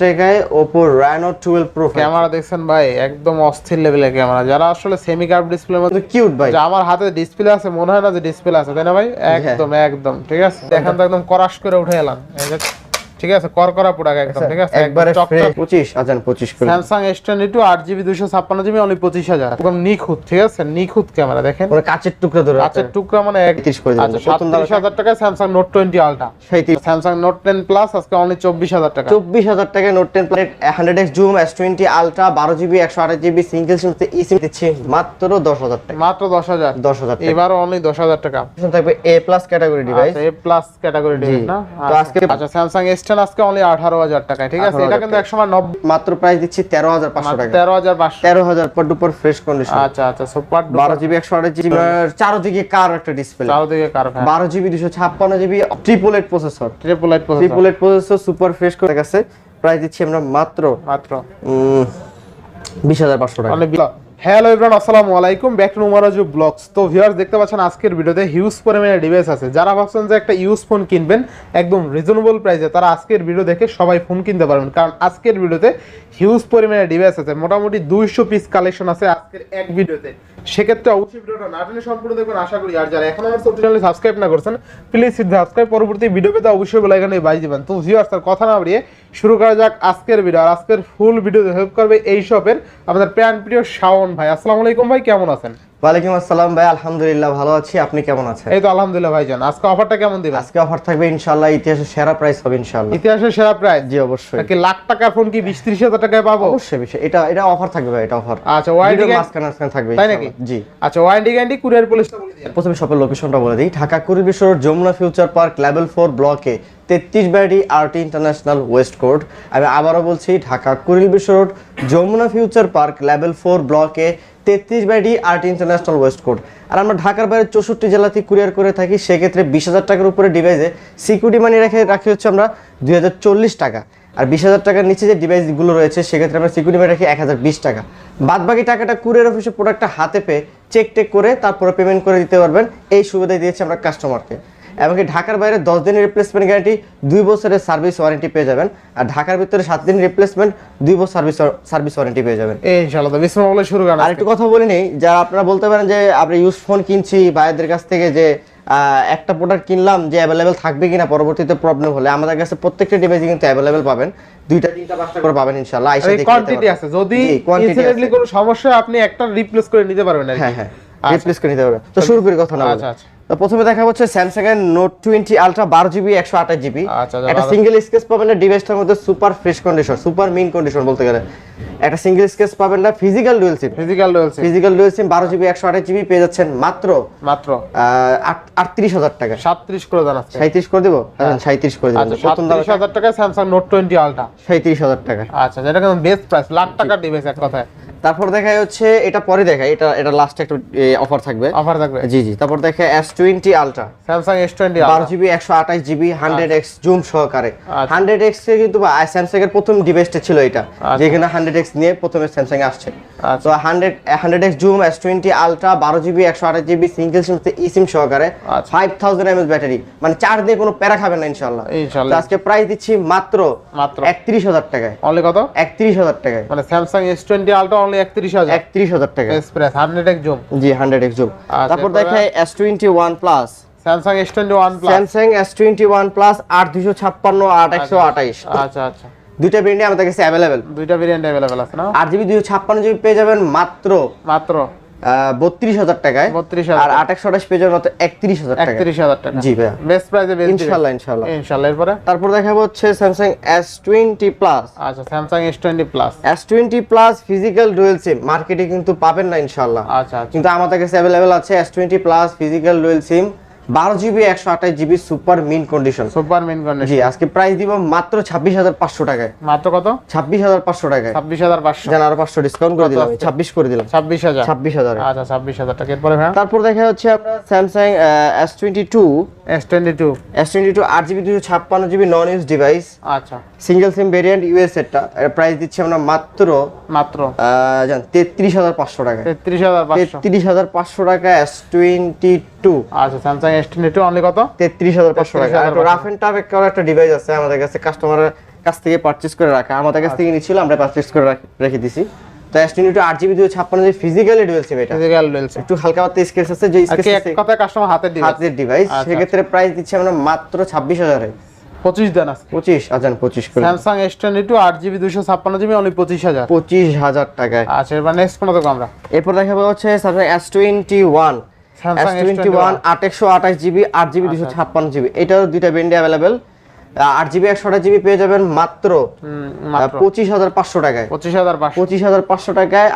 টাকায় Oppo Reno twelve pro camera দেখছেন ভাই একদম অস্থির লেভেলের ক্যামেরা। যারা আসলে সেমি কার্ভ ডিসপ্লের মধ্যে কিউট ভাই। যা আমার হাতে ডিসপ্লে আছে মনে হয় না যে ডিসপ্লে আছে তাই না ভাই? একদম একদম ঠিক আছে? দেখেন তো একদম করাশ করে উঠে এলাম। এই যে, ঠিক আছে? কর করা প্রোডাক্ট একদম ঠিক আছে? একবারে একদম চকচক। পঁচিশ আচ্ছা পঁচিশ করে। দুশো ছাপ্পান্ন জিবি অনলি পঁচিশ হাজার। একদম নিখুঁত ঠিক আছে? নিখুঁত ক্যামেরা দেখেন। মানে কাচের টুকরা ধরে আচ্ছা টুকরা মানে এক 35 করে দিবেন। আচ্ছা প্রথম দাম সাতত্রিশ হাজার টাকায় স্যামসাং নোট টোয়েন্টি আলট্রা সাঁত্রিশ স্যামসাং নোট টেন আজকে চব্বিশ হাজার টাকা। চব্বিশ হাজার টাকায় X zoom S twenty ultra বারো জিবি একশো আঠাশ জিবি সিঙ্গেল সিম ই সিম মাত্র দশ হাজার টাকা। মাত্র দশ হাজার। দশ হাজার টাকা। এবার অনলি দশ হাজার টাকা। Option থাকবে এ প্লাস ক্যাটাগরি ডিভাইস আচ্ছা এ ক্যাটাগরি ডিভাইস না? তো আজকে- আচ্ছা স্যামসাং এস টেন আজকে অনলি আঠারো হাজার টাকায় ঠিক আছে? এটা কিন্তু একসময় নব্বই মাত্র প্রাইস দিচ্ছি তেরো হাজার পাঁচশো টাকা। তেরো হাজার পাঁচশো। তেরো হাজার পর দুপুর ফ্রেশ কন্ডিশন আচ্ছা আচ্ছা সুপার বারো জিবি একশো আঠাশ জিবি চারোদিকে কার একটা ডিসপ্লে চারোদিকে কার বারো জিবি দুশো ছাপ্পান্ন GB triple eight processor triple light triple eight processor super fresh করে গেছে প্রাইস দিচ্ছি আমরা মাত্র মাত্র। বিশ হাজার পাঁচশো টাকা। হ্যালো এভরিওয়ান আসসালামু আলাইকুম। ব্যাক টু নুমারাজু ব্লগস তো ভিউয়ার্স দেখতে পাচ্ছেন আজকের ভিডিওতে হিউজ পরিমাণে ডিভাইস আছে। যারা ভাবছেন যে একটা ইউজ ফোন কিনবেন, একদম রিজনেবল প্রাইসে তারা আজকের ভিডিও দেখে সবাই ফোন কিনতে পারবেন। কারণ আজকের ভিডিওতে হিউজ পরিমাণে ডিভাইস আছে। মোটামুটি দুইশো পিস কালেকশন আছে আজকের এক ভিডিওতে। সেক্ষেত্রে অবশ্যই ভিডিওটা না টেনে সম্পূর্ণ দেখবেন আশা করি। আর যারা এখন আমার চ্যানেলে সাবস্ক্রাইব না করছেন প্লিজ সাবস্ক্রাইব পরবর্তী ভিডিও পেতে অবশ্যই বেল আইকনে বাজ দিবেন। তো ভিউয়ার্স আর কথা না বাড়িয়ে শুরু করা যাক আজকের ভিডিও আর আজকের ফুল ভিডিওতে হেল্প করবে এই শপের আমাদের প্যান প্রিয় শাওন ভাই। আসসালামু আলাইকুম ভাই কেমন আছেন? ওয়ালাইকুম আসসালাম ভাই আলহামদুলিল্লাহ ভালো আছি। আপনি কেমন আছেন? এই তো আলহামদুলিল্লাহ ভাইজান। আজকে অফারটা কেমন দিবেন? আজকে অফার থাকবে ইনশাআল্লাহ ইতিহাসের সেরা প্রাইস হবে ইনশাআল্লাহ। ইতিহাসের সেরা প্রাইস জি অবশ্যই। নাকি লাখ টাকার ফোন কি বিশ ত্রিশ হাজার টাকায় পাবো? অবশ্যই বিষয় এটা এটা অফার থাকবে ভাই এটা অফার আচ্ছা ওয়ারেন্টি ভিডিওর মাঝখানে মাঝখানে থাকবে তাই নাকি? জি। আচ্ছা ওয়ারেন্টি গ্যারান্টি কুরিয়ার পুলিশটা বলে দিন প্রথমে শপের লোকেশনটা বলে দিই। Dhaka কুড়িবিশ্বর Jamuna future park level four ব্লকে তেত্রিশ বাড়ি আরটি ইন্টারন্যাশনাল ওয়েস্ট কোর্ট আমি আবারও বলছি Dhaka কুড়িবিশ্বর road Jamuna future park level four ব্লকে তেত্রিশ বাড়ি আরটি ইন্টারন্যাশনাল ওয়েস্ট কোড আর আমরা ঢাকার বাইরে চৌষট্টি জেলাতে কুরিয়ার করে থাকি, সেক্ষেত্রে বিশ হাজার টাকার উপরে ডিভাইসে সিকিউরিটি মানি রেখে রাখি হচ্ছে আমরা দুই হাজার চল্লিশ টাকা। আর বিশ হাজার টাকার নিচে যে ডিভাইসগুলো রয়েছে, সেক্ষেত্রে আমরা সিকিউরিটি মানি রাখি এক হাজার বিশ টাকা। বাদ বাকি টাকাটা কুরিয়ার অফিসে প্রোডাক্টটা হাতে পেয়ে চেক টেক করে তারপরে পেমেন্ট করে দিতে পারবেন। এই সুবিধা দিয়েছে আমরা কাস্টমারকে এমনকি ঢাকার বাইরে দশ দিনের রিপ্লেসমেন্ট গ্যারান্টি দুই বছরের সার্ভিস ওয়ারেন্টি পেয়ে যাবেন। আর ঢাকার ভিতরে সাত দিন রিপ্লেসমেন্ট দুই বছর সার্ভিস সার্ভিস ওয়ারেন্টি পেয়ে যাবেন। ইনশাআল্লাহ বিসমিল্লাহ বলে শুরু করেন আর একটু কথা বলে নেই যারা আপনারা বলতে পারেন যে আমরা ইউজ ফোন কিনছি ভাইদের কাছ থেকে যে একটা প্রোডাক্ট কিনলাম যে অ্যাভেলেবেল থাকবে কিনা পরবর্তীতে প্রবলেম হলে আমাদের কাছে প্রত্যেকটা ডিভাইসই কিন্তু অ্যাভেলেবেল পাবেন। দুইটা তিনটা পাঁচটা করে পাবেন ইনশাআল্লাহ। আইসা এই দেখে কোয়ান্টিটি আছে যদি ইনসিডেন্টলি কোনো সমস্যা আপনি একটা রিপ্লেস করে নিতে পারবেন আর। হ্যাঁ হ্যাঁ আচ্ছা। রিপ্লেস করে নিতে পারবেন। তো শুরু করি কথা না আচ্ছা, আচ্ছা। প্রথমে দেখা হচ্ছে স্যামসাং এর নোট টোয়েন্টি আলট্রা বারো জিবি একশো আঠাশ জিবি একটা সিঙ্গেল স্কেচ পাবেন না ডিভাইসটার মধ্যে super fresh condition super mint condition বলতে গেলে। একটা সিঙ্গেল স্কেচ পাবেন না ফিজিক্যাল ডুয়েল সিম ফিজিক্যাল রয়েছে ফিজিক্যাল ডুয়েল সিম বারো জিবি একশো আঠাশ জিবি পেয়ে যাচ্ছেন মাত্র মাত্র। আটত্রিশ হাজার টাকা। সাতত্রিশ করে দেন সাঁত্রিশ করে দেবো? সাঁত্রিশ করে দেবেন আচ্ছা সাতত্রিশ হাজার টাকায় স্যামসাং নোট টোয়েন্টি আলট্রা সাঁত্রিশ হাজার টাকা। আচ্ছা যেটা বেস্ট প্রাইস লাখ টাকার ডিভাইস এক কথায়। তারপর দেখা যাচ্ছে এটা পরে দেখায় এটা এটা লাস্টে একটা অফার থাকবে। অফার থাকবে। জি জি তারপর দেখে S twenty ultra Samsung S twenty বারো জিবি একশো আঠাশ জিবি হান্ড্রেড এক্স জুম সহকারে। আচ্ছা। হান্ড্রেড এক্স কিন্তু স্যামসাং এর প্রথম ডিভাইসটা ছিল এটা। যেখানে হান্ড্রেড এক্স নিয়ে প্রথমে স্যামসাং আসছে। আচ্ছা। তো hundred hundred X zoom S twenty ultra বারো জিবি একশো আঠাশ GB single sim e sim সহকারে। আচ্ছা। ফাইভ থাউজেন্ড এমএস ব্যাটারি মানে চার্জ দিয়ে কোনো প্যারা খাবেন না ইনশাল্লাহ আজকে প্রাইস দিচ্ছি মাত্র মাত্র। একত্রিশ হাজার টাকায়। অনলি কত? একত্রিশ হাজার টাকায়। মানে Samsung S twenty ultra only একত্রিশ হাজার। একত্রিশ হাজার টাকায় এক্সপ্রেস হান্ড্রেড এক জুম জি হান্ড্রেড এক্স জুম তারপর এরপরে? দেখে S twenty one plus Samsung S twenty one plus Samsung S twenty one plus আট দুশো ছাপ্পান্ন আট একশো আঠাইশ। আচ্ছা আচ্ছা। দুইটা ব্র্যান্ডে আমাদের কাছে অ্যাভেলেবেল দুইটা ভেরিয়েন্ট অ্যাভেলেবেল আছে না? আট জিবি দুশো ছাপ্পান্ন জিবি পেয়ে যাবেন মাত্র মাত্র। বত্রিশ হাজার টাকায়। বত্রিশ আর আট একশো আঠাশ পেয়ে যাবেন একত্রিশ হাজার একত্রিশ হাজার টাকা। জি ভাইয়া। বেস্ট প্রাইসে ইনশাল্লাহ ইনশাল্লাহ ইনশাল্লাহ এরপরে? তারপর দেখাবো হচ্ছে স্যামসাং এস টোয়েন্টি প্লাস আচ্ছা Samsung S twenty plus S twenty plus physical dual sim মার্কেটে কিন্তু পাবেন না ইনশাল্লাহ আচ্ছা আচ্ছা। কিন্তু আমাদের কাছে অ্যাভেলেবেল আছে S twenty plus physical dual sim বারো জিবি একশো আঠাশ GB super mint condition super mint condition জি আজকে প্রাইস দিব মাত্র ছাব্বিশ হাজার পাঁচশো টাকায়। মাত্র কত? ছাব্বিশ হাজার পাঁচশো টাকায়। ছাব্বিশ হাজার পাঁচশো। জান আরও পাঁচশো ডিসকাউন্ট করে দিলাম। ছাব্বিশ করে দিলাম। ছাব্বিশ হাজার। ছাব্বিশ হাজার। আচ্ছা ছাব্বিশ হাজার টাকা। এরপরে তারপর দেখা হচ্ছে আমরা Samsung S twenty two S twenty two S twenty two আট জিবি দুশো ছাপ্পান্ন জিবি নন ইউজ ডিভাইস আচ্ছা সিঙ্গেল সিম ভেরিয়েন্ট ইউএস এরটা এর প্রাইস দিচ্ছি আমরা মাত্র মাত্র। জান তেত্রিশ হাজার পাঁচশো টাকা তেত্রিশ হাজার তেত্রিশ হাজার পাঁচশো টাকা এস টোয়েন্টি টু আচ্ছা স্যামসাং এস অনলি কত? তেত্রিশ হাজার পাঁচশো টাকা। 33,500 রাফ এন্ড টাফ একটা ডিভাইস আছে আমাদের কাছে কাস্টমারের কাছ থেকে পারচেস করে রাখা। আমাদের কাছ থেকে নিচ্ছিল আমরা পারচেস করে রেখে দিছি। তো S twenty two GB physically dual sim এটা। ফিজিক্যাল ডুয়েলসে একটু হালকা পাতলা স্কেচ আছে যে স্কেচ কি এক কাস্টমার হাতের ডিভাইস হাতের ডিভাইস আচ্ছা। সেক্ষেত্রে প্রাইস দিচ্ছি আমরা মাত্র ছাব্বিশ হাজারে। পঁচিশ দেন আজকে। পঁচিশ হাজার পঁচিশ করে। স্যামসাং এস টোয়েন্টি টু আট জিবি দুশো ছাপ্পান্ন জিবি অনলি পঁচিশ হাজার। পঁচিশ হাজার টাকায়। আচ্ছা এবার নেক্সট কোনো দেখো আমরা। এরপর দেখাবো হচ্ছে স্যামসাং এস দুইটা ব্যান্ডে পেয়ে যাবেন মাত্র পাঁচশো টাকায়। যাবেন টাকা টাকা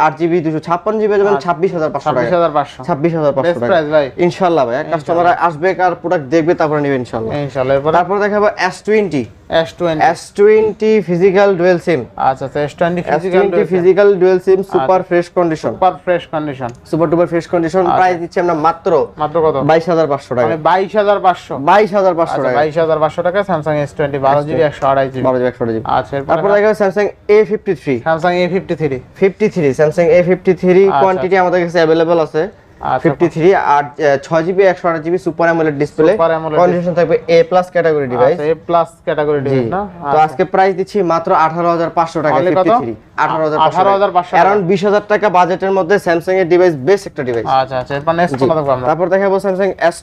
ভাই। ইনশাল্লাহ ভাই কাস্টমার আসবে আর প্রোডাক্ট দেখবে তারপরে নেবে ইনশাল্লাহ। ইনশাল্লাহ এরপর? তারপর দেখাবো S twenty S twenty S twenty physical dual sim আচ্ছা আচ্ছা S twenty S twenty physical dual sim super fresh condition super fresh condition super duper fresh condition price দিচ্ছি আমরা মাত্র মাত্র কত? বাইশ হাজার পাঁচশো টাকা। মানে বাইশ হাজার পাঁচশো। বাইশ হাজার পাঁচশো আচ্ছা টাকা। বাইশ হাজার পাঁচশো টাকা একশো আড়াই বারো জিবি একশো জিবি। আচ্ছা এরপর তারপর দেখা Samsung A fifty three Samsung A fifty three fifty three Samsung A fifty three quantity আমাদের কাছে অ্যাভেলেবল আছে। আচ্ছা। ফিফটি থ্রি আর আহ, ছয় জিবি একশো আট GB super AMOLED display condition থাকবে এ প্লাস ক্যাটাগরি ডিভাইস আচ্ছা এ প্লাস ক্যাটাগরি জি। ডিভাইস না? তো আজকে প্রাইস দিচ্ছি মাত্র আঠারো হাজার পাঁচশো টাকা Only কত? ফিফটি থ্রি আঠারো হাজার 18,500 টাকা। টাকা বাজেটের মধ্যে স্যামসাং এর ডিভাইস বেস্ট একটা ডিভাইস আচ্ছা আচ্ছা এরপর নেক্সট কোন দেখব আমরা। তারপর দেখাবো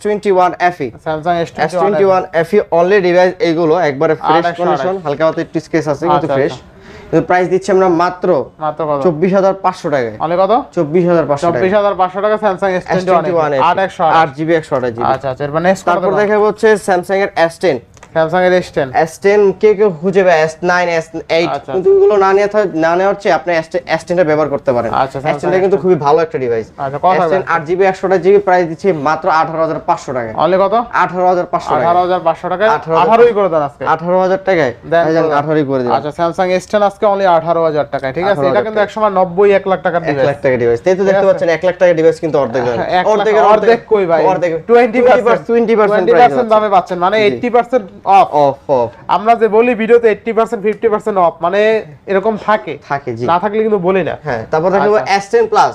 টোয়েন্টি ওয়ান অনলি ডিভাইস এইগুলো একবারে ফ্রেশ কন্ডিশন হালকা একটু স্কেচ আছে কিন্তু আচ্ছা, ফ্রেশ কিন্তু প্রাইস দিচ্ছি আমরা মাত্র মাত্র কত? চব্বিশ হাজার পাঁচশো টাকায়। অনেক কত? চব্বিশ হাজার পাঁচশো টাকা চব্বিশ হাজার পাঁচশো টাকা আট আট। জিবি একশো আঠাশ জিবি আচ্ছা আচ্ছা এরপর নেক্সট তারপর দেখাবো হচ্ছে স্যামসাং এর এস টেন স্যামসাং এর এস টেন এস টেন কে খুঁজে এস এইট আচ্ছা। কিন্তু এগুলো না নিয়ে না নেওয়ার চেয়ে আপনি এস টেনটা ব্যবহার করতে পারেন। আচ্ছা, এস Samsung টেনটা কিন্তু খুবই ভালো একটা ডিভাইস আচ্ছা, কত এস থাকবে? টেন আট জিবি একশো আঠাশ জিবি প্রাইস দিচ্ছি মাত্র আঠারো হাজার পাঁচশো টাকায়। অনলি কত? আঠারো হাজার পাঁচশো টাকা আঠারো হাজার পাঁচশো টাকায়? 18,000 করে দেন আজকে। আঠারো হাজার টাকায়। দেন ভাইজান করে দেন। আচ্ছা এস টেন আজকে অনলি আঠারো হাজার টাকায়। ঠিক আছে এটা কিন্তু একসময় নব্বই এক লাখ টাকার ডিভাইস লাখ টাকা ডিভাইস তাই তো দেখতে পাচ্ছেন এক লাখ টাকা ডিভাইস কিন্তু অর্ধেক অর্ধেকের অর্ধেক। কই ভাই? অর্ধেক। Twenty percent twenty percent twenty percent দামে পাচ্ছেন। মানে eighty percent off off off আমরা যে বলি ভিডিওতে eighty percent fifty percent off মানে এরকম থাকে। থাকে জি। না থাকলে কিন্তু বলি না। হ্যাঁ তারপর। S ten plus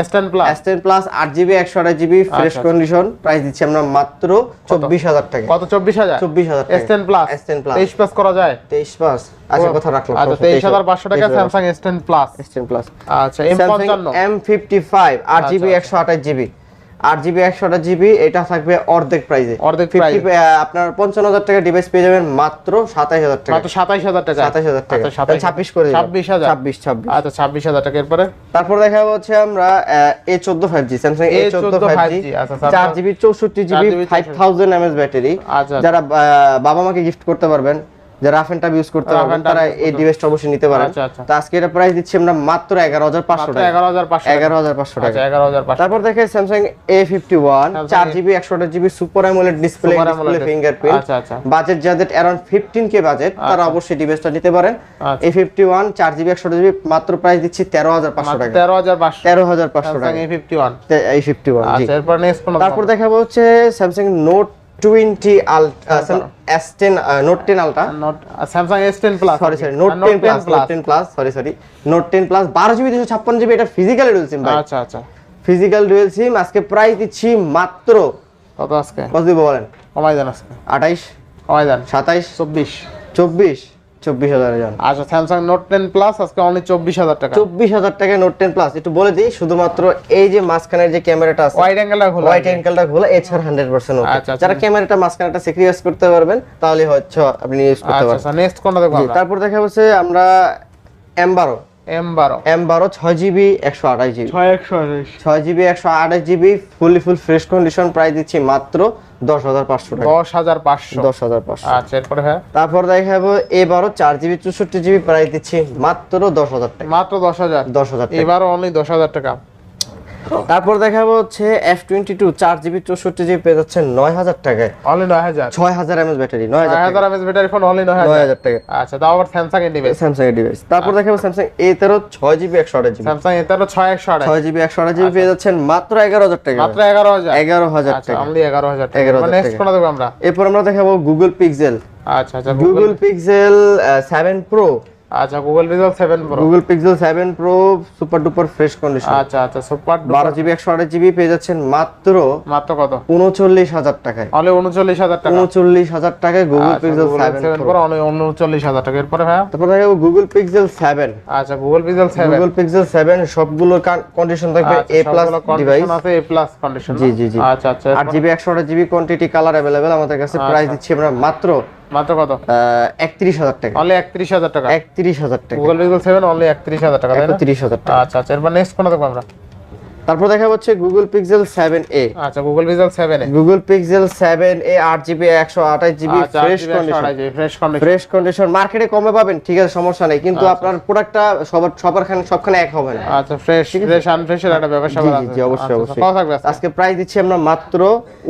S ten plus S ten plus আট জিবি একশো আঠাশ জিবি ফ্রেশ। কন্ডিশন প্রাইস দিচ্ছি আমরা মাত্র চব্বিশ হাজার টাকা। কত? চব্বিশ হাজার? চব্বিশ হাজার S ten plus S ten plus তেইশ প্লাস করা যায়? তেইশ পাস আচ্ছা কথা রাখলাম। আচ্ছা তেইশ হাজার পাঁচশো টাকা Samsung S ten plus S ten plus আচ্ছা এম পঞ্চান্ন। এম ফিফটি ফাইভ আট জিবি একশো আঠাশ জিবি এটা থাকবে অর্ধেক প্রাইসে অর্ধেক 50 price। আহ, আপনার পঞ্চান্ন হাজার টাকা ডিভাইস পেয়ে যাবেন মাত্র সাতাশ হাজার টাকা। মাত্র সাতাইশ হাজার টাকা। সাতাশ হাজার টাকা। আচ্ছা, 27 ছাব্বিশ করে ছাব্বিশ হাজার। ছাব্বিশ ছাব্বিশ। আচ্ছা ছাব্বিশ হাজার টাকা এরপরে? তারপর দেখা হচ্ছে আমরা এ চোদ্দ ফাইভ জি স্যামসাং এ চোদ্দ ফাইভ জি 5G, আচ্ছা, Samsung- চার জিবি চৌষট্টি GB five thousand MS battery. আচ্ছা। যারা বাবা মাকে গিফট করতে পারবেন যারা রাফ এন্ড ইউজ করতে পারবেন তারা এই ডিভাইসটা অবশ্যই নিতে পারেন। আচ্ছা, আচ্ছা। তো আজকে এটা প্রাইস দিচ্ছি আমরা মাত্র এগারো হাজার পাঁচশো মাত্র টাকা। এগারো হাজার পাঁচশো এগারো হাজার পাঁচশো টাকা। আচ্ছা এগারো হাজার পাঁচশো তারপর দেখে Samsung চার A- জিবি একশো আঠাশ GB super AMOLED display display fingerprint আচ্ছা, আচ্ছা। বাজেট যাদের ফিফটিন কে বাজেট তারা অবশ্যই ডিভাইসটা নিতে পারেন। আচ্ছা। এ ফিফটি ওয়ান চার জিবি একশো জিবি মাত্র প্রাইস দিচ্ছি তেরো হাজার পাঁচশো টাকা। তেরো হাজার পাঁচশো। তেরো হাজার পাঁচশো স্যামসাং টাকা। এ ফিফটি ওয়ান এই ফিফটি ওয়ান আচ্ছা এরপর নেক্সট তারপর দেখাবো হচ্ছে Samsung note twenty ultra S ten note ten ultra Samsung S ten plus sorry sorry note ten plus note ten plus sorry sorry note ten plus বারো GB দুশো ছাপ্পান্ন GB এটা physical dual sim আচ্ছা আচ্ছা। Physical dual সিম আজকে price দিচ্ছি মাত্র কত আজকে? কত দিব বলেন? কমাই দেন আজকে। আঠাইশ কমাই দেন। সাতাইশ চব্বিশ। চব্বিশ। চব্বিশ হাজার যান। আচ্ছা স্যামসাং নোট টেন প্লাস আজকে অনলি চব্বিশ হাজার টাকা। চব্বিশ হাজার টাকায় নোট টেন প্লাস একটু বলে দিই শুধুমাত্র এই যে মাঝখানের যে ক্যামেরাটা আছে ওয়াইড অ্যাঙ্গেলটা খোলা হোয়াইট অ্যাঙ্কেলটা খোলা এছাড়া হান্ড্রেড পার্সেন্ট আচ্ছা, আচ্ছা। যারা ক্যামেরাটা মাঝখানেটা স্যাক্রিফাইস করতে পারবেন তাহলে হচ্ছে আপনি ইউজ করতে আচ্ছা পারবেন। নেক্সট কোনটা দেখব তারপর দেখা হচ্ছে আমরা এম বারো এম বারো এম বারো ছয় জিবি একশো আঠাশ জিবি ছয় একশো ছয় জিবি একশো আঠাশ GB fully full fresh condition price দিচ্ছি মাত্র দশ হাজার পাঁচশো টাকা। দশ হাজার পাঁচশো। দশ হাজার পাঁচশো। আচ্ছা এরপরে হ্যাঁ? তারপর দেখাবো এ বারো চার জিবি চৌষট্টি জিবি প্রাইস দিচ্ছি মাত্র দশ হাজার টাকা। মাত্র দশ হাজার। দশ হাজার এবারও অনলি দশ হাজার টাকা। তারপর দেখাবো হচ্ছে এফ টোয়েন্টি টু চার জিবি চৌষট্টি জিবি পেয়ে যাচ্ছে নয় হাজার টাকায়। অনলি নয় হাজার? ছয় হাজার এমএস ব্যাটারি নয় হাজার হাজার এমএস ব্যাটারি ফোন অনলি নয় হাজার। হাজার টাকা। আচ্ছা তাও আবার স্যামসাং এর ডিভাইস স্যামসাং এর ডিভাইস তারপর দেখাবো স্যামসাং এ তেরো ছয় জিবি একশো আঠাশ জিবি। স্যামসাং এর তেরো ছয় একশো আঠাশ। ছয় জিবি একশো আঠাশ জিবি পেয়ে যাচ্ছেন মাত্র এগারো হাজার টাকা। মাত্র এগারো হাজার। এগারো হাজার আচ্ছা টাকা। অনলি এগারো হাজার টাকা। 11,000 নেক্সট টাকা। কোনটা দেখব আমরা। এরপর আমরা দেখাবো গুগল পিক্সেল আচ্ছা আচ্ছা গুগল পিক্সেল সেভেন প্রো আচ্ছা Google Pixel seven pro Google Pixel seven pro super duper fresh condition আচ্ছা আচ্ছা সুপার বারো জিবি একশো আঠাশ জিবি পেয়ে যাচ্ছেন মাত্র মাত্র কত? উনচল্লিশ হাজার টাকায়। অনলি উনচল্লিশ হাজার টাকা। উনচল্লিশ হাজার টাকায় Google Pixel seven seven pro only উনচল্লিশ হাজার টাকা। এরপরে ভাইয়া? তারপর দেখো গুগল পিক্সেল সেভেন আচ্ছা Google Pixel seven Google Pixel seven সবগুলোর কন্ডিশন থাকবে এ প্লাস ডিভাইস আছে এ প্লাস কন্ডিশন জি, জি, জি। আচ্ছা আচ্ছা আট জিবি একশো আঠাশ জিবি কোয়ান্টিটি কালার অ্যাভেলেবেল আমাদের কাছে। প্রাইস দিচ্ছি আমরা মাত্র মাত্র কত? একত্রিশ হাজার টাকা। অনলি একত্রিশ হাজার টাকা। একত্রিশ হাজার টাকা। গুগল পিক্সেল 7 অনলি একত্রিশ হাজার টাকা তাই না? একত্রিশ হাজার টাকা। আচ্ছা আচ্ছা এরপর নেক্সট কোন দেখব আমরা? তারপর দেখা যাচ্ছে গুগল পিক্সেল 7a আচ্ছা Google Pixel 7a Google Pixel 7a 8GB 128GB fresh condition fresh condition fresh condition মার্কেটে কমে পাবেন ঠিক আছে সমস্যা নাই। কিন্তু আচ্ছা। আপনার প্রোডাক্টটা সবার সবারখানে সবখানে এক হবে না। আচ্ছা ফ্রেশ ফ্রেশ আনফ্রেশের একটা ব্যবসা আছে। জি অবশ্যই আচ্ছা, অবশ্যই। কত থাকবে আজকে? প্রাইস দিচ্ছি আমরা মাত্র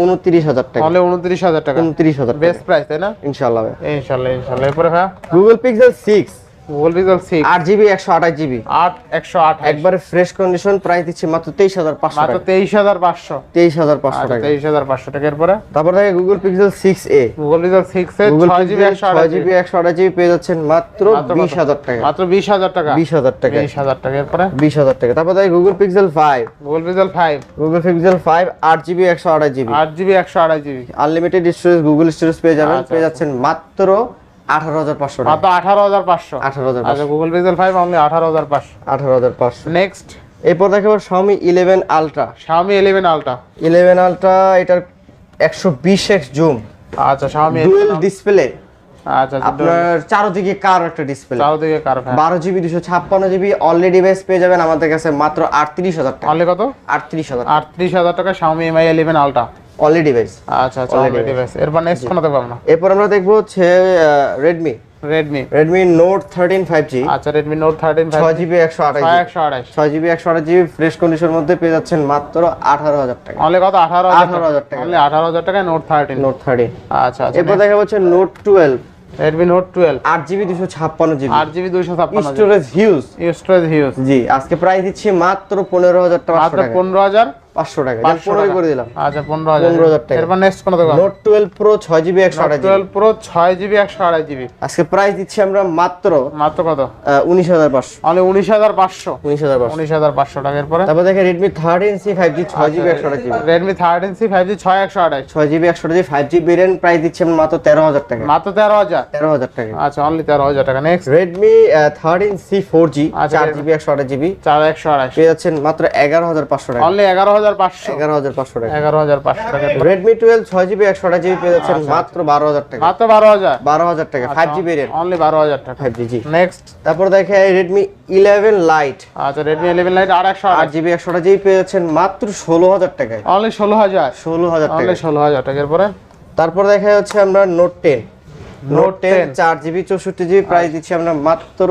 29000 টাকা। তাহলে 29000 টাকা। 29000 বেস্ট প্রাইস তাই না? ইনশাআল্লাহ ইনশাআল্লাহ ইনশাআল্লাহ। এরপরে হ্যাঁ গুগল পিক্সেল 6 ভোল্টেজাল 6 8 জিবি 128 জিবি 8 128 একবারে ফ্রেশ কন্ডিশন প্রাইস দিচ্ছি মাত্র 23500 মাত্র 23500 23500 টাকা। 23500 টাকার পরে তারপর গুগল পিক্সেল 6a ভোল্টেজাল 6a 6 জিবি 128 জিবি জিবি পেয়ে যাচ্ছেন মাত্র 20000 টাকা। মাত্র 20000 টাকা। 20000 টাকা। 20000 টাকার পরে 20000 টাকা। তারপর থাকে Google Pixel 5 Google Pixel 5 Google Pixel 5 8 GB 128 GB 8 GB 128 GB unlimited storage Google storage পেয়ে যাবেন। পেয়ে যাচ্ছেন মাত্র আঠারো হাজার পাঁচশো মাত্র আঠারো হাজার পাঁচশো। আঠারো হাজার আচ্ছা গুগল পিক্সেল ফাইভ অনলি আঠারো হাজার পাঁচশো। আঠারো হাজার পাঁচশো। নেক্সট এরপর দেখাবো Xiaomi eleven ultra Xiaomi 11 ultra eleven ultra এটার একশো বিশ এক্স জুম আচ্ছা ডিসপ্লে আচ্ছা আপনার চারোদিকে কার একটা ডিসপ্লে চারদিকে কার বারো জিবি দুশো ছাপ্পান্ন জিবি অলরেডি ডিভাইস পেয়ে যাবেন আমাদের কাছে মাত্র আটত্রিশ হাজার টাকা। কত? আটত্রিশ হাজার আটত্রিশ হাজার টাকা Xiaomi Mi 11 ultra already device আচ্ছা আচ্ছা অলরেডি ডিভাইস এরপর নেক্সট কোন দেখব আমরা এরপর আমরা দেখব হচ্ছে Redmi Redmi note thirteen five G আচ্ছা Redmi Note 13 ছয় জিবি একশো আঠাশ ছয় একশো আঠাশ। ছয় জিবি একশো আঠাশ জিবি ফ্রেশ কন্ডিশনের মধ্যে পেয়ে যাচ্ছেন মাত্র আঠারো হাজার টাকা। অনলি কত? আঠারো 18,000 টাকা। অনলি আঠারো হাজার টাকা নোট থার্টিন নোট থার্টিন আচ্ছা আচ্ছা এরপর দেখা হচ্ছে আট জিবি দুশো ছাপ্পান্ন জিবি। আট জিবি দুইশো ছাপ্পান্ন স্টোরেজ হিউজ স্টোরেজ হিউজ জি আজকে প্রাইস দিচ্ছি মাত্র পনেরো হাজার টাকা মাত্র টাকা। পনেরো হাজার পাঁচশো টাকা। পনেরো করে দিলাম। আচ্ছা পনেরো হাজার। 15,000 টাকা। এরপর নেক্সট কোন দেখব নোট টুয়েলভ প্রো ছয় জিবি একশো টুয়েলভ প্রো ছয় জিবি একশো আড়াই জিবি আজকে প্রাইস দিচ্ছি আমরা মাত্র মাত্র কত? উনিশ হাজার পাঁচশো। অনলি উনিশ হাজার পাঁচশো। উনিশ হাজার পাঁচশো। উনিশ হাজার পাঁচশো টাকা। এরপরে? তারপর দেখে Redmi thirteen C five G ছয় জিবি একশো আঠাশ GB Redmi thirteen C five G ছয় একশো ছয় জিবি ফাইভ প্রাইস দিচ্ছি আমরা মাত্র তেরো হাজার টাকা। মাত্র তেরো হাজার? তেরো হাজার টাকা। আচ্ছা অনলি তেরো হাজার টাকা। Next Redmi thirteen C four G আচ্ছা, চার জিবি একশো আঠাশ জিবি চার একশো আঠাশ পেয়ে যাচ্ছেন মাত্র এগারো হাজার পাঁচশো টাকা। অনলি এগারো হাজার পাঁচশো। এগারো হাজার পাঁচশো টাকা। এগারো হাজার পাঁচশো টাকা রেডমি টুয়েলভ ছয় জিবি একশো আঠাশ জিবি পেয়ে যাচ্ছেন মাত্র বারো হাজার টাকা। মাত্র বারো হাজার। বারো হাজার টাকা ফাইভ জি ভেরিয়েন্ট অনলি বারো হাজার টাকা। Five G. নেক্সট তারপর দেখে রেডমি ইলেভেন লাইট আচ্ছা রেডমি ইলেভেন লাইট আট একশো আট আট জিবি একশো আঠাশ জিবি পেয়ে যাচ্ছেন মাত্র ষোলো হাজার টাকায়। অনলি ষোলো হাজার। ষোলো হাজার টাকা। ষোলো হাজার টাকা। এরপরে? তারপর দেখা যাচ্ছে আমরা নোট টেন নোট টেন চার জিবি চৌষট্টি জিবি প্রাইস দিচ্ছি আমরা মাত্র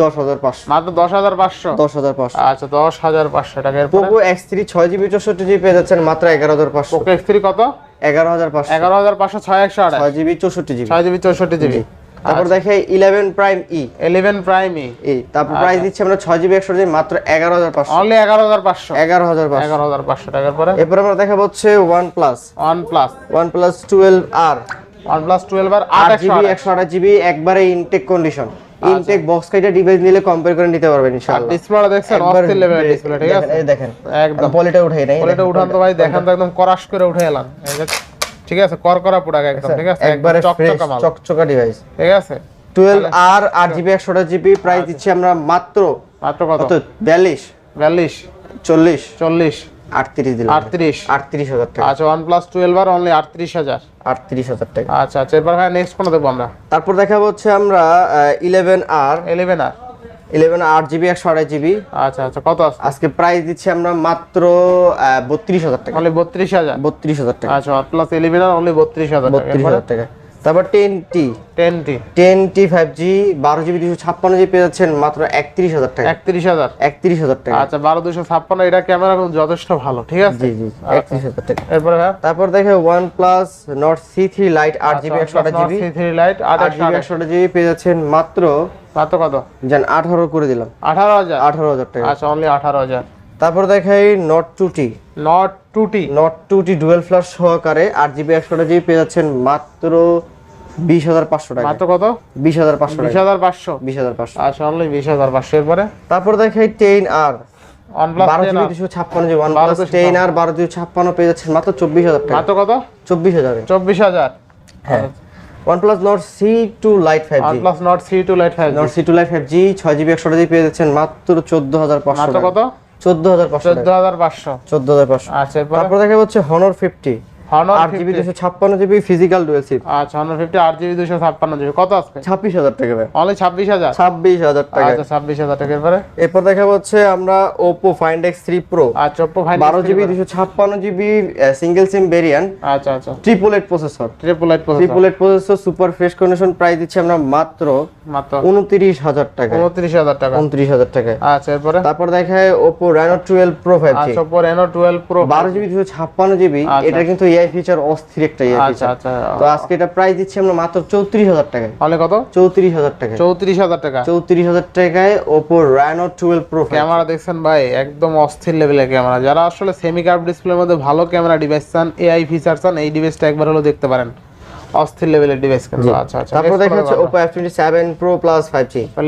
দশ হাজার পাঁচশো। মাত্র দশ হাজার পাঁচশো? দশ হাজার পাঁচশো। আচ্ছা দশ হাজার পাঁচশো টাকা। পোকো এক্স থ্রি ছয় জিবি চৌষট্টি জিবি পেয়ে যাচ্ছেন মাত্র এগারো হাজার পাঁচশো। পোকো এক্স থ্রি কত? এগারো হাজার পাঁচশো। এগারো হাজার পাঁচশো ছয় একশো আঠাশ। ছয় জিবি চৌষট্টি জিবি। ছয় জিবি চৌষট্টি জিবি। তারপর দেখে ইলেভেন প্রাইম ই। ইলেভেন প্রাইমি এই তারপর প্রাইস দিচ্ছি আমরা ছয় জিবি একশো জিবি মাত্র এগারো হাজার পাঁচশো। অনলি এগারো হাজার পাঁচশো। এগারো হাজার পাঁচশো। এগারো হাজার পাঁচশো টাকার পরে এরপর আমরা দেখা হচ্ছে আর ওয়ান প্লাস টুয়েলভ আর আট আট জিবি একশো আঠাশ। জিবি একবারে ইনটেক কন্ডিশন ইনটেক বক্স কাইটা ডিভাইস নিলে কম্পেয়ার করে নিতে পারবেন ইনশাআল্লাহ। ডিসপ্লেটা দেখছেন অস্থির লেভেলের ডিসপ্লে ঠিক আছে? এই দেখেন একদম। পলিটা উঠাই নাই কোয়ালিটি উঠান তো ভাই দেখেন। তো একদম করাশ করে উঠে এলাম। ঠিক আছে কর করা পুরাক একদম ঠিক আছে? একবারে চকচকা মাল। চকচকা ডিভাইস ঠিক আছে? টুয়েলভ আর আট জিবি একশো আঠাশ জিবি প্রাইস দিচ্ছি আমরা মাত্র মাত্র কত? কত বিয়াল্লিশ। বিয়াল্লিশ। চল্লিশ। চল্লিশ। আটত্রিশ দিলাম। আটত্রিশ? আটত্রিশ হাজার টাকা। আচ্ছা টুয়েলভ আর অনলি আটত্রিশ হাজার? আটত্রিশ হাজার টাকা। আচ্ছা আচ্ছা ভাই নেক্সট কোনো দেখব আমরা? তারপর দেখাবো হচ্ছে আমরা eleven R eleven R eleven আট জিবি একশো আঠাশ জিবি আচ্ছা আচ্ছা কত আছে? আজকে প্রাইস দিচ্ছি আমরা মাত্র বত্রিশ হাজার টাকা। অনলি বত্রিশ হাজার? বত্রিশ হাজার টাকা। আচ্ছা প্লাস ইলেভেন আর অনলি বত্রিশ হাজার টাকা। বত্রিশ হাজার টাকা। তারপর ten T ten T ten T five G বারো জিবি দুশো ছাপ্পান্ন জিবি পেয়ে যাচ্ছেন মাত্র একত্রিশ হাজার টাকা। একত্রিশ হাজার। একত্রিশ হাজার টাকা। আচ্ছা বারো দুশো ছাপ্পান্ন এটা ক্যামেরা যথেষ্ট ভালো ঠিক আছে? জি জি একত্রিশ হাজার টাকা। এরপরে হ্যাঁ? তারপর দেখে one plus Nord C three lite আট জিবি একশো আঠাশ জিবি থ্রি লাইট আট জিবি একশো আঠাশ জিবি পেয়ে যাচ্ছেন মাত্র মাত্র কত? যান আঠারো করে দিলাম। আঠারো হাজার? আঠারো হাজার টাকা। আচ্ছা অনলি আঠারো হাজার। তারপর দেখাই Nord two T Nord two T Nord two T dual flash সহকারে আট জিবি একশো আঠাশ জিবি পেয়ে যাচ্ছেন মাত্র বিশ হাজার পাঁচশো টাকা মাত্র কত? বিশ হাজার পাঁচশো বিশ হাজার পাঁচশো। বিশ হাজার পাঁচশো। আচ্ছা অনলি বিশ হাজার পাঁচশো। এরপরে? তারপর দেখাই টেন আর। বারো 10 জিবি দুশো ছাপ্পান্ন GB one plus ten R বারো ছাপ্পান্ন পেয়ে যাচ্ছেন মাত্র চব্বিশ হাজার টাকা মাত্র কত? চব্বিশ হাজারে। চব্বিশ হাজার। হ্যাঁ। One plus Nord C two lite five G OnePlus Nord C two lite five Nord C two lite five G ছয় জিবি একশো জিবি পেয়ে যাচ্ছেন মাত্র চোদ্দ হাজার পাঁচশো মাত্র কত? চোদ্দ হাজার পাঁচশো চোদ্দ হাজার পাঁচশো। চোদ্দ হাজার পাঁচশো। আচ্ছা তারপর দেখা যাচ্ছে হনর ফিফটি হনর আট জিবি দুশো ছাপ্পান্ন জিবি ফিজিক্যাল ডুয়েল সিপ আচ্ছা হনর ফিফটি আট জিবি দুশো ছাপ্পান্ন জিবি। কত আজকে? ছাব্বিশ হাজার টাকা ভাই। অনলি ছাব্বিশ হাজার? ছাব্বিশ হাজার টাকা। আচ্ছা ছাব্বিশ হাজার টাকা। এরপরে? এরপর দেখা হচ্ছে আমরা ওপো ফাইন্ড এক্স থ্রি আচ্ছা ওপ্পো ফাইন বারো জিবি দুশো ছাপ্পান্ন জিবি সিঙ্গেল সিম ভেরিয়েন্ট আচ্ছা আচ্ছা। Triple eight processor triple light triple eight processor super fresh condition price দিচ্ছি আমরা মাত্র মাত্র উনত্রিশ হাজার টাকা উনত্রিশ হাজার টাকা। উনত্রিশ হাজার টাকায়। আচ্ছা এরপরে? তারপর Reno twelve pro five G আচ্ছা প্রো বারো জিবি দুশো ছাপ্পান্ন জিবি আচ্ছা। এটা কিন্তু এআই ফিচার অস্থির একটা এআই আচ্ছা ফিচার আচ্ছা তো আজকে এটা প্রাইস দিচ্ছি আমরা মাত্র চৌত্রিশ হাজার টাকায়। মানে কত? চৌত্রিশ হাজার টাকায়। চৌত্রিশ হাজার টাকা। চৌত্রিশ হাজার টাকায় Oppo Reno twelve pro camera দেখছেন ভাই একদম অস্থির লেভেলের ক্যামেরা। যারা আসলে সেমি কার্ভ ডিসপ্লের মধ্যে ভালো ক্যামেরা ডিভাইস চান এআই ফিচার চান এই ডিভাইসটা একবার হলো দেখতে পারেন। অস্থির লেভেলের ডিভাইস কিন্তু। আচ্ছা আচ্ছা। তারপর দেখা যাচ্ছে F twenty seven pro plus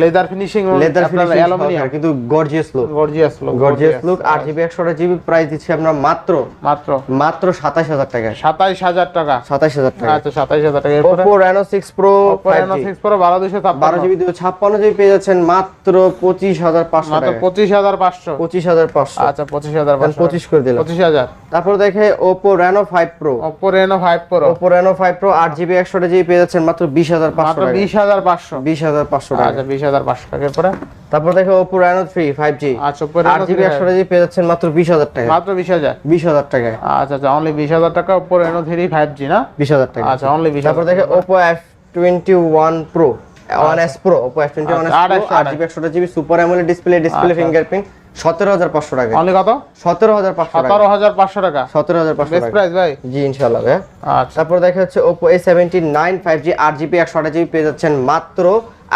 leather finishing leather finishing aluminium কিন্তু gorgeous look gorgeous look gorgeous look আট জিবি একশো জিবি প্রাইস দিচ্ছি আমরা মাত্র। মাত্র। মাত্র সাতাশ হাজার টাকায় সাতাইশ হাজার টাকা। সাতাশ হাজার টাকা। আচ্ছা সাতাইশ হাজার টাকা। এরপরে? জি সিক্স প্রো বারো দুশো বারো ছাপ্পান্ন জিবি দুশো ছাপ্পান্ন জিবি পেয়ে যাচ্ছেন মাত্র পঁচিশ হাজার পাঁচশো মাত্র টাকা। পঁচিশ হাজার পাঁচশো। আচ্ছা পঁচিশ হাজার পাঁচশো। পঁচিশ করে দিলাম। পঁচিশ হাজার। তারপর দেখে Oppo Reno five pro Oppo Reno five pro Oppo Reno five pro আট জিবি একশো জিবি পেয়ে যাচ্ছেন মাত্র বিশ হাজার পাঁচশো বিশ হাজার পাঁচশো। বিশ হাজার পাঁচশো টাকা। আচ্ছা বিশ হাজার পাঁচশো টাকা এরপরে? তারপর দেখে Oppo Reno three five G আচ্ছা আট জিবি একশো জিবি পেয়ে যাচ্ছেন মাত্র বিশ হাজার টাকা। মাত্র বিশ হাজার? বিশ হাজার টাকায়। আচ্ছা আচ্ছা অনলি বিশ হাজার টাকা ওপো থ্রি ফাইভ জি না? বিশ হাজার টাকা। আচ্ছা অনলি বিশ তারপর দেখে Oppo F twenty one pro one S pro Oppo F twenty one S pro আঠাশশো, আট জিবি একশো GB super AMOLED display display. Fingerprint সতেরো হাজার পাঁচশো টাকা। অনলি কত? সতেরো হাজার পাঁচশো সতেরো হাজার পাঁচশো টাকা। সতেরো হাজার পাঁচশো টাকা। প্রাইস ভাই। জি ইনশাল্লাহ ভাইয়া। আচ্ছা। তারপর দেখা যাচ্ছে Oppo A seventy nine five G আট জিবি একশো আট জিবি পেয়ে যাচ্ছেন মাত্র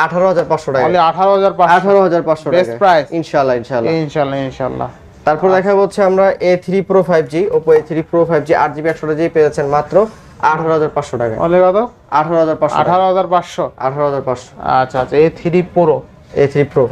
আঠারো হাজার পাঁচশো টাকা। আঠারো হাজার আঠারো হাজার পাঁচশো টাকা। price। ইনশাল্লাহ ইনশাল্লাহ ইনশাল্লাহ ইনশাল্লাহ তারপর দেখা হচ্ছে আমরা A three pro five G Oppo A three pro five G আট জিবি একশো জিবি পেয়ে যাচ্ছেন মাত্র আঠারো হাজার পাঁচশো টাকা। অনলি কত? আঠারো হাজার পাঁচশো আঠারো হাজার পাঁচশো। আঠারো হাজার পাঁচশো। আচ্ছা আচ্ছা A three pro A three pro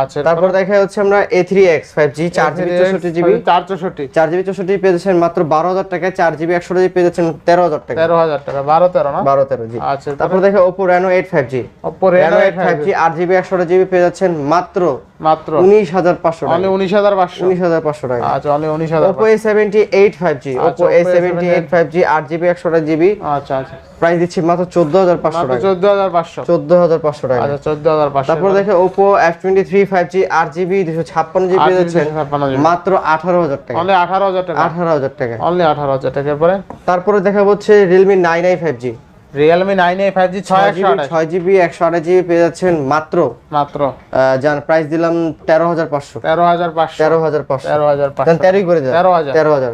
আচ্ছা তারপর দেখা হচ্ছে আমরা A three X five G চার জিবি চৌষট্টি জিবি। চার চৌষট্টি চার জিবি চৌষট্টি পেয়ে মাত্র বারো হাজার টাকায়। চার জিবি একশো জিবি পেয়ে তেরো হাজার টাকা তেরো হাজার টাকা বারো তেরো না? বারো তেরো জি। আচ্ছা তারপর দেখা Oppo Reno eight five G Oppo Reno Reno eight five G আট জিবি একশো জিবি পেয়ে যাচ্ছেন মাত্র মাত্র? 19500 টাকা। 19500 19500 টাকা। আচ্ছা 19500 Oppo A78 5G Oppo A78 5G 8GB 128GB আচ্ছা আচ্ছা। প্রাইস দিচ্ছি মাত্র 14500 টাকা। 14500 14500 টাকা। আচ্ছা 14500 তারপর দেখে Oppo F23 5G 8GB 256GB দিচ্ছেন মাত্র 18000 টাকা। অনলি 18000 টাকা। 18000 টাকা। অনলি 18000 টাকা। পরে তারপরে দেখা হচ্ছে Realme 9i 5G Realme 9A 5G 6GB একশো আঠাশ জিবি পেয়ে যাচ্ছেন মাত্র। মাত্র। যান প্রাইস দিলাম তেরো হাজার পাঁচশো। তেরো হাজার পাঁচশো। তেরো হাজার পাঁচশো। তেরো হাজার পাঁচশো। তেরোই করে দেন। তেরো হাজার। তেরো হাজার।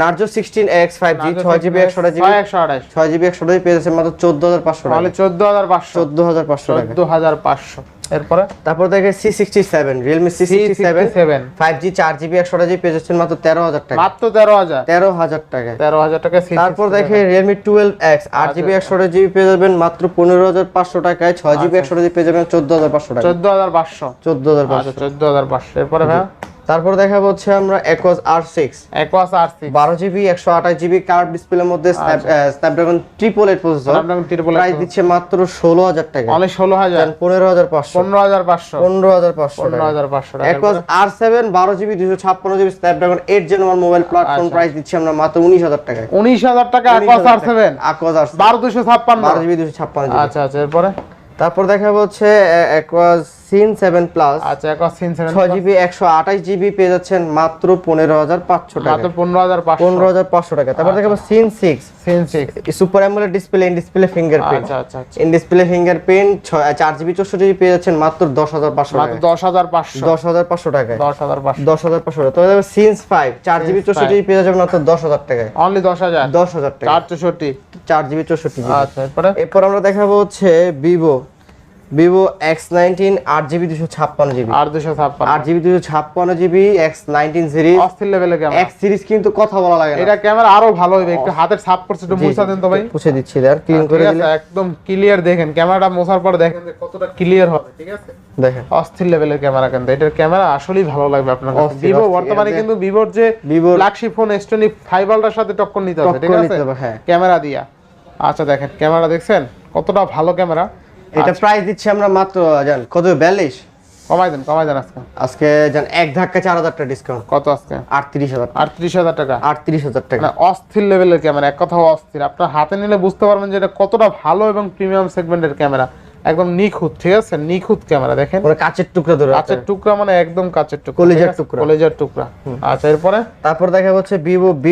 Narzo sixteen X five G ছয় জিবি একশো আঠাশ জিবি একশো আঠাশ। ছয় জিবি একশো আঠাশ পেয়ে যাচ্ছেন মাত্র চোদ্দ হাজার পাঁচশো চোদ্দ হাজার পাঁচশো। হাজার পাঁচশো চোদ্দ হাজার পাঁচশো। এরপরে? তারপর দেখে C sixty seven Realme C sixty seven seven five G চার জিবি একশো জি পেয়ে যাচ্ছেন মাত্র তেরো হাজার টাকা। মাত্র তেরো হাজার? তেরো হাজার টাকা। তেরো হাজার টাকা C67 তারপর দেখে রিয়েলমি টুয়েলভ এক্স আট জিবি একশো জিবি পেয়ে যাবেন মাত্র পনেরো হাজার পাঁচশো টাকায় ছয় জিবি একশো জিবি পেয়ে যাবেন চোদ্দ হাজার পাঁচশো টাকা চোদ্দ হাজার পাঁচশো। চোদ্দ হাজার আচ্ছা পাঁচশো চোদ্দ হাজার পাঁচশো। এরপরে ভাই তারপর দেখা হচ্ছে আমরা Aquos R six Aquos R six বারো জিবি একশো আঠাশ জিবি কার্ভ ডিসপ্লের মধ্যে Snapdragon triple eight processor price দিচ্ছে মাত্র ষোলো হাজার টাকা। অনলি ষোলো হাজার। পনেরো হাজার পাঁচশো। পনেরো হাজার পাঁচশো। পনেরো হাজার পাঁচশো পনেরো হাজার পাঁচশো একোয়াস আর সেভেন বারো জিবি দুশো ছাপ্পান্ন GB Snapdragon eight gen one mobile platform. Price দিচ্ছি আমরা মাত্র উনিশ হাজার টাকায়। উনিশ হাজার টাকা Aquos R seven Aquos R বারো দুশো ছাপ্পান্ন। বারো জিবি দুশো ছাপ্পান্ন আচ্ছা আচ্ছা এরপরে? তারপর দেখা হচ্ছে একোয়াস সিন সেভেন প্লাস আচ্ছা একোয়াস সিন সেভেন ছয় জিবি একশো আঠাশ জিবি পেয়ে যাচ্ছেন মাত্র পনেরো হাজার পাঁচশো টাকা। মাত্র পনেরো হাজার পাঁচশো। পনেরো হাজার পাঁচশো টাকা। তারপর দেখাবো sense six sense six super AMOLED display in display fingerprint আচ্ছা আচ্ছা আচ্ছা। ইন ডিসপ্লে ফিঙ্গারপ্রিন্ট চার জিবি চৌষট্টি জিবি পেয়ে যাচ্ছেন মাত্র দশ হাজার পাঁচশো মাত্র টাকা দশ হাজার পাঁচশো। দশ হাজার পাঁচশো টাকা তবে সিন্স ফাইভ চার জিবি চৌষট্টি জিবি পেয়ে যাবেন মাত্র দশ হাজার টাকায়। অনলি দশ হাজার। দশ হাজার টাকা চার চৌষট্টি। চার জিবি চৌষট্টি জিবি। আচ্ছা এরপরে? এরপর আমরা দেখাবো হচ্ছে ভিভো ভিভো এক্স নাইনটিন আট জিবি দুশো ছাপ্পান্ন জিবি। আর দুশো ছাপ্পান্ন। আট জিবি দুশো ছাপ্পান্ন জিবি এক্স নাইনটিন সিরিজ অস্থির লেভেলের ক্যামেরা এক্স সিরিজ কিন্তু কথা বলা লাগে এটা ক্যামেরা আরও ভালো হবে। একটু হাতের ছাপ করছে একটু মুছা দেন তো ভাই। পুছে দিচ্ছি দেন ক্লিন করে দিলে। একদম ক্লিয়ার দেখেন। ক্যামেরাটা মোছার পর দেখেন যে কতটা ক্লিয়ার হবে ঠিক আছে? দেখেন। অস্থির লেভেলের ক্যামেরা কিন্তু। এটার ক্যামেরা আসলেই ভালো লাগবে আপনার কাছে। ভিভো বর্তমানে কিন্তু ভিভোর যে flagship phone S twenty five ultra সাথে টক্কর নিতে হবে ঠিক আছে? হ্যাঁ। ক্যামেরা দিয়া। আচ্ছা দেখেন ক্যামেরা দেখছেন? কতটা ভালো ক্যামেরা এটা প্রাইস দিচ্ছি আমরা মাত্র জান কত? বিয়াল্লিশ? কমাই দেন কমাই দেন আজকে। আজকে জান এক ধাক্কা চার হাজার টাকা ডিসকাউন্ট কত আজকে? আটত্রিশ হাজার আটত্রিশ হাজার টাকা? আটত্রিশ হাজার টাকা। মানে অস্থির লেভেলের ক্যামেরা এক কথা অস্থির। আপনার হাতে নিলে বুঝতে পারবেন যে এটা কতটা ভালো এবং প্রিমিয়াম সেগমেন্টের ক্যামেরা একদম নিখুঁত ঠিক আছে? নিখুঁত ক্যামেরা দেখেন। মানে কাচের টুকরা ধরে কাচের টুকরা মানে একদম কাচের টুকরা কলিজার টুকরা। কলিজার টুকরা। আচ্ছা এরপরে? তারপর দেখা হচ্ছে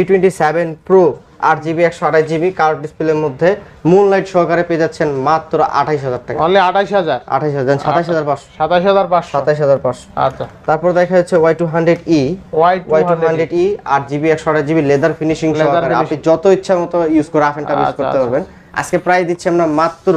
টোয়েন্টি সেভেন প্রো আট জিবি একশো আঠাশ জিবি কার্ভ ডিসপ্লের মধ্যে মুন লাইট সহকারে পেয়ে যাচ্ছেন মাত্র আঠাইশ হাজার টাকা। অনলি আঠাইশ হাজার? আঠাইশ হাজার সাতাইশ হাজার পাঁচশো। সাতাইশ হাজার পাঁচশো। সাতাইশ হাজার পাঁচশো। আচ্ছা। তারপর দেখা যাচ্ছে Y two hundred E Y Y two hundred E আট জিবি একশো আঠাশ জিবি লেদার ফিনিশিং সহকারে। আপনি যত ইচ্ছা মতো ইউজ করে আফেন টাপ ইউজ আচ্ছা, করতে আচ্ছা। পারবেন। আজকে প্রায় দিচ্ছি আমরা মাত্র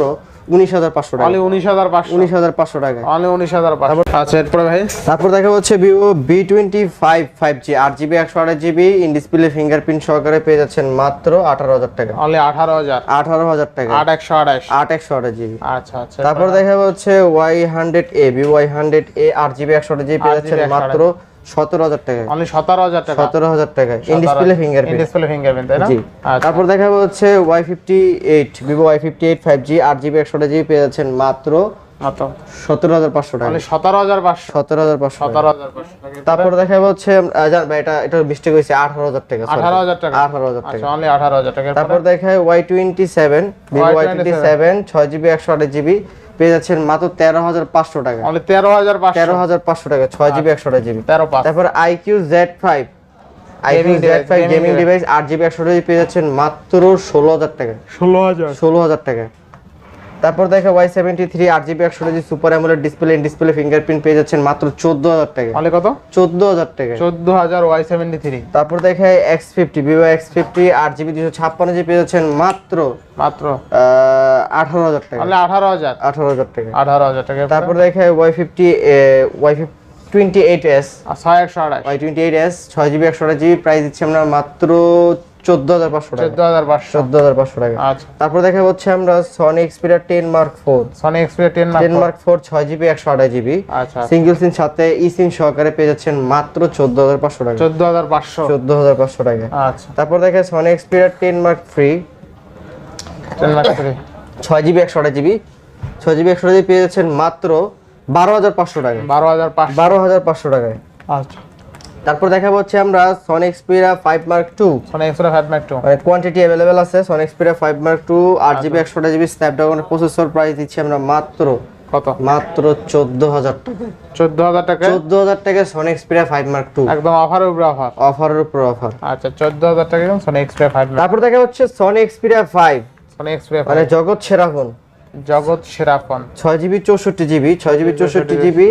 উনিশ হাজার পাঁচশো টাকা। উনিশ হাজার পাঁচশো। উনিশ হাজার পাঁচশো টাকা। অনলি উনিশ হাজার পাঁচশো। আচ্ছা এরপরে ভাই? তারপর দেখা হচ্ছে Vivo V twenty five five G আট জিবি একশো আঠাশ জিবি ইন ডিসপ্লে ফিঙ্গারপ্রিন্ট সহকারে পেয়ে যাচ্ছেন মাত্র আঠারো হাজার টাকা। অনলি আঠারো হাজার। আঠারো হাজার টাকা। আট একশো আঠাশ। আট একশো আঠাশ জিবি। আচ্ছা আচ্ছা তারপর দেখা হচ্ছে Y hundred A Vivo Y hundred A আট জিবি একশো আঠাশ জিবি পেয়ে যাচ্ছেন মাত্র সতেরো হাজার টাকা অনলি সতেরো হাজার টাকা? সতেরো হাজার টাকা in display fingerprint display fingerprint তাই না? আচ্ছা। তারপর দেখা হচ্ছে Y fifty eight Vivo Y fifty eight five G আট জিবি একশো জিবি পেয়ে যাচ্ছেন মাত্র সতেরো হাজার পাঁচশো টাকা। সতেরো হাজার পাঁচশো। সতেরো হাজার পাঁচশো সতেরো হাজার পাঁচশো। তারপর দেখা হচ্ছে এটা এটা মিস্টেক হয়েছে আঠারো হাজার টাকা আঠারো হাজার টাকা। আঠারো হাজার টাকা। আচ্ছা অনলি আঠারো হাজার টাকা। তারপর দেখায় Y twenty seven Vivo Y twenty seven ছয় জিবি একশো আঠাশ জিবি পেয়ে যাচ্ছেন মাত্র তেরো হাজার পাঁচশো টাকা। মানে তেরো হাজার তেরো হাজার পাঁচশো টাকা ছয় জিবি একশো আঠাশ জিবি। তেরো তারপর iQOO Z five iQOO Z five gaming device আট জিবি একশো জিবি পেয়ে যাচ্ছেন মাত্র ষোলো হাজার টাকা। ষোলো হাজার। ষোলো হাজার টাকা। তারপর দেখা ওয়াই সেভেন্টি থ্রি আট জিবি একশো GB super AMOLED display in display fingerprint পেয়ে যাচ্ছেন মাত্র চোদ্দ হাজার টাকা। অনলি কত? চোদ্দ হাজার টাকা। চোদ্দ হাজার ওয়াই সেভেন্টি থ্রি তারপর দেখে X fifty Vivo X fifty আট জিবি দুশো ছাপ্পান্ন জিবি পেয়ে যাচ্ছেন মাত্র মাত্র? আঠারো হাজার টাকা। অনলি আঠারো হাজার। আঠারো হাজার টাকা। আঠারো হাজার টাকা। তারপর দেখে Y fifty Y fifty twenty eight S ছয় একশো আঠাশ ওয়াই টোয়েন্টি এইট এস ছয় জিবি একশো আড়াই জিবি প্রাইস দিচ্ছি আমরা মাত্র চোদ্দ হাজার পাঁচশো টাকা। চোদ্দ হাজার পাঁচশো। চোদ্দ হাজার পাঁচশো টাকা। আচ্ছা। তারপর দেখা হচ্ছে আমরা Sony Xperia ten Mark four Sony Xperia ten ten Mark four ছয় জিবি একশো আঠাশ জিবি আচ্ছা সিঙ্গেল সিম সাথে ই সিম সহকারে পেয়ে যাচ্ছেন মাত্র চোদ্দ হাজার পাঁচশো টাকা। চোদ্দ হাজার পাঁচশো। চোদ্দ হাজার পাঁচশো টাকা। আচ্ছা। তারপর দেখে Sony Xperia ten Mark three ten Mark three ছয় জিবি একশো আঠাশ জিবি ছয় জিবি একশো জিবি পেয়ে যাচ্ছেন মাত্র বারো হাজার পাঁচশো টাকা বারো হাজার বারো হাজার পাঁচশো টাকায়। আচ্ছা। তারপর দেখা হচ্ছে আমরা Sony Xperia five Mark two Sony Xperia five Mark two মানে কোয়ান্টিটি অ্যাভেলেবেল আছে Sony Xperia five Mark two আট জিবি একশো জিবি স্ন্যাপড্রাগনের প্রসেসর প্রাইস দিচ্ছি আমরা মাত্র কত? মাত্র চোদ্দ হাজার টাকা। চোদ্দ হাজার টাকা? চোদ্দ হাজার টাকা Sony Xperia five Mark two একদম অফার উপরে অফার অফারের উপর অফার আচ্ছা চোদ্দ হাজার টাকা সনি এক্সপিরিয়া ফাইভ মার্ক তারপর দেখা হচ্ছে Sony Xperia five Sony Xperia মানে জগৎ সেরা ফোন জগৎ সেরা ফোন ছয় জিবি চৌষট্টি জিবি ছয় জিবি চৌষট্টি জিবি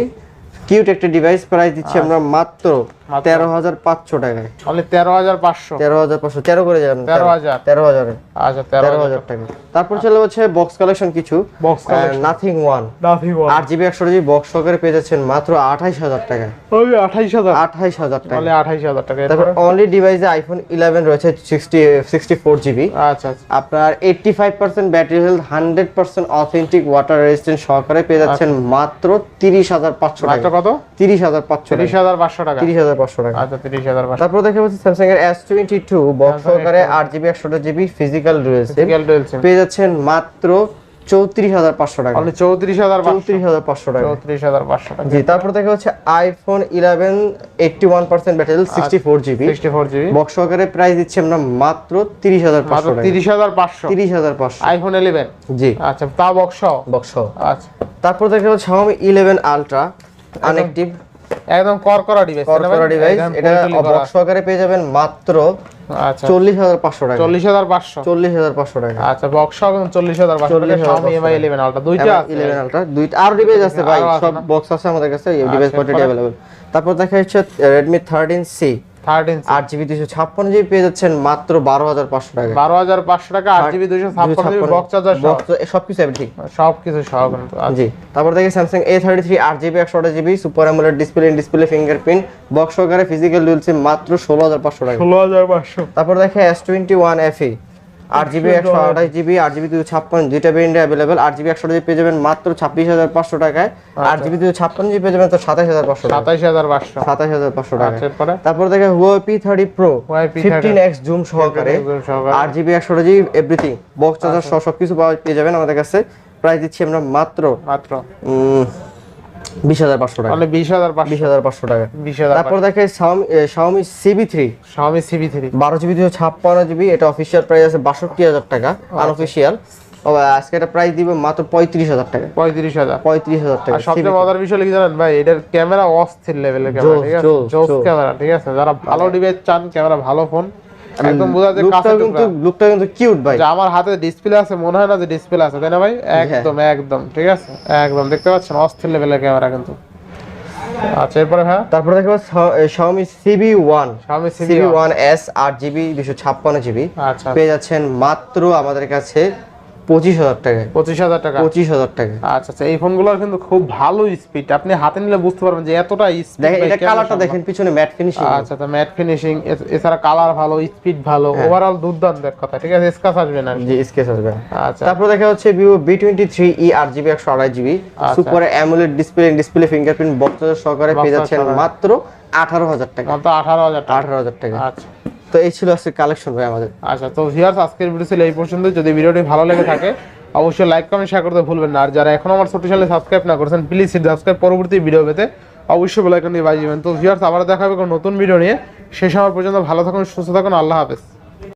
কিউট একটা ডিভাইস প্রাইস দিচ্ছি আমরা মাত্র মাত্র। তেরো হাজার পাঁচশো টাকায়। অনলি তেরো হাজার পাঁচশো। তেরো হাজার পাঁচশো। তেরো করে যাবেন তেরো। হাজার। তেরো হাজারে। আচ্ছা তেরো হাজার টাকা। তারপর চলে হচ্ছে বক্স কালেকশন কিছু। বক্স নাথিং ওয়ান নাথিং আট জিবি একশো জিবি বক্স সহকারে পেয়ে যাচ্ছেন মাত্র আঠাইশ হাজার টাকায়। ওই আঠাইশ হাজার। আঠাইশ হাজার টাকা। অনলি আঠাইশ হাজার টাকা। তারপর অনলি ডিভাইসে আইফোন ইলেভেন রয়েছে সিক্সটি সিক্সটি ফোর জিবি আচ্ছা আচ্ছা। আপনার eighty five percent battery health hundred percent authentic water resistant সহকারে পেয়ে যাচ্ছেন মাত্র তিরিশ হাজার পাঁচশো টাকা। কত? তিরিশ হাজার পাঁচশো তিরিশ টাকা হাজার পাঁচশো টাকা। তিরিশ হাজার পাঁচশো টাকা। আচ্ছা তিরিশ হাজার তারপর দেখে পাচ্ছি স্যামসাং এর এস টোয়েন্টি টু বক্স সহকারে আট জিবি একশো GB physical dual SIM single dual SIM পেয়ে যাচ্ছেন মাত্র চৌত্রিশ হাজার পাঁচশো টাকা। চৌত্রিশ হাজার চৌত্রিশ হাজার পাঁচশো টাকা। চৌত্রিশ হাজার পাঁচশো টাকা। জি তারপর দেখা হচ্ছে iPhone eleven eighty one percent battery sixty four GB sixty four GB box সহকারে প্রাইস দিচ্ছি আমরা মাত্র তিরিশ হাজার পাঁচশো তিরিশ হাজার পাঁচশো। তিরিশ হাজার পাঁচশো। আইফোন ইলেভেন জি। আচ্ছা তা বক্স বক্স আচ্ছা। তারপর দেখা হচ্ছে Xiaomi 11 Ultra আনএক্টিভ একদম করকরা ডিভাইস করকরা ডিভাইস এটা বক্স সহকারে পেয়ে যাবেন মাত্র আচ্ছা। চল্লিশ হাজার পাঁচশো টাকা। চল্লিশ হাজার পাঁচশো। চল্লিশ হাজার পাঁচশো টাকা। আচ্ছা বক্স একদম চল্লিশ হাজার পাঁচশো টাকা Xiaomi Mi 11 Ultra দুইটা আছে। ইলেভেন আলট্রা দুইটা আরও ডিভাইস আছে ভাই সব বক্স আছে আমাদের কাছে ডিভাইস আচ্ছা, কোয়ান্টিটি এরপরে? তারপর দেখা যাচ্ছে রেডমি থার্টিন সি থার্টিন আট জিবি দুশো ছাপ্পান্ন জিবি পেয়ে যাচ্ছেন মাত্র বারো হাজার পাঁচশো টাকা। বারো হাজার পাঁচশো টাকা আট জিবি দুইশো ছাপ্পান্ন জিবি বক্স চার্জার সবকিছু এভরিথিং সব কিছু সহ। কিন্তু জি। তারপর দেখি স্যামসাং এ থার্টি থ্রি আট জিবি একশো আঠাশ GB super AMOLED display display fingerprint box সহকারে ফিজিক্যাল ডুয়েল সিম মাত্র ষোলো হাজার পাঁচশো টাকা। ষোলো হাজার পাঁচশো। তারপর দেখে এস টোয়েন্টি ওয়ান এফ আট জিবি একশো আঠাশ জিবি আট জিবি দুশো ছাপ্পান্ন দুইটা ভেরিয়েন্টে অ্যাভেলেবেল আট জিবি একশো জিবি পেয়ে যাবেন মাত্র ছাব্বিশ হাজার পাঁচশো টাকায়। আট জিবি দুশো ছাপ্পান্ন জিবি পেয়ে যাবেন তো সাতাশ হাজার পাঁচশো টাকা সাতাইশ হাজার পাঁচশো। সাতাশ হাজার পাঁচশো টাকা আচ্ছা তারপর দেখে Huawei P thirty Pro fifteen X zoom সহকারে। আট জিবি একশো জিবি এভরিথিং বক্স চার্জার পাওয়া পেয়ে যাবেন আমাদের কাছে। প্রাইস দিচ্ছি আমরা মাত্র মাত্র। বিশ হাজার পাঁচশো টাকা। বিশ হাজার পাঁচশো। বিশ হাজার পাঁচশো টাকা। তারপর দেখে Xiaomi CB three CB three বারো জিবি দুশো ছাপ্পান্ন জিবি এটা অফিসিয়াল প্রাইস আছে বাষট্টি হাজার টাকা আচ্ছা। আনঅফিসিয়াল আজকে এটা প্রাইস দিবে মাত্র পঁয়ত্রিশ হাজার টাকা। পঁয়ত্রিশ হাজার। পঁয়ত্রিশ হাজার টাকা সবচেয়ে মজার বিষয় কি জানেন ভাই এটার ক্যামেরা অস্থির লেভেলের ক্যামেরা ঠিক আছে। ক্যামেরা ঠিক যারা ভালো ডিভাইস চান ক্যামেরা ভালো ফোন একদম বোঝা যায় কিন্তু লুকটা কিন্তু কিউট ভাই। আমার হাতে ডিসপ্লে আছে মনে হয় না যে ডিসপ্লে আছে তাই না ভাই? হ্যাঁ। একদম একদম ঠিক আছে? একদম দেখতে পাচ্ছেন? অস্থির লেভেলের ক্যামেরা কিন্তু। আচ্ছা এরপরে হ্যাঁ? তারপরে দেখো Xiaomi CB CB one S আট জিবি দুশো ছাপ্পান্ন জিবি আচ্ছা। পেয়ে যাচ্ছেন মাত্র আমাদের কাছে পঁচিশ হাজার টাকায়। পঁচিশ হাজার টাকা? পঁচিশ হাজার টাকা আচ্ছা আচ্ছা এই ফোনগুলোর কিন্তু খুব ভালো স্পিড আপনি হাতে নিলে বুঝতে পারবেন যে এতটা স্পিড দেখেন এটা কালারটা দেখেন পিছনে ম্যাট ফিনিশিং আচ্ছা তো ম্যাট ফিনিশিং এছাড়া কালার ভালো স্পিড ভালো হ্যাঁ। ওভারঅল দুর্দান্ত এক কথা ঠিক আছে? স্কাচ আসবে না জি স্কেচ আসবে আচ্ছা। তারপর দেখা হচ্ছে Vivo B twenty three E আট জিবি একশো আড়াই GB. Super AMOLED display display fingerprint box সহকারে পেয়ে যাচ্ছেন মাত্র আঠারো হাজার টাকা। মাত্র আঠারো হাজার টাকা। আঠারো হাজার টাকা। আচ্ছা। তো এই ছিল আজকে কালেকশন ভাই আমাদের। আচ্ছা তো ভিউয়ার্স আজকের ভিডিও ছিল এই পর্যন্ত যদি ভিডিওটি ভালো লেগে থাকে, অবশ্যই লাইক কমেন্ট শেয়ার করতে ভুলবেন না। আর যারা এখন আমার ছোট চ্যানেলে সাবস্ক্রাইব না করেছেন প্লিজ সাবস্ক্রাইব পরবর্তী ভিডিও পেতে অবশ্যই বেল নিয়ে দিবেন। তো ভিউয়ার্স আবার দেখা হবে কোনো নতুন ভিডিও নিয়ে। সেই সময় পর্যন্ত ভালো থাকুন, সুস্থ থাকুন, আল্লাহ হাফেজ।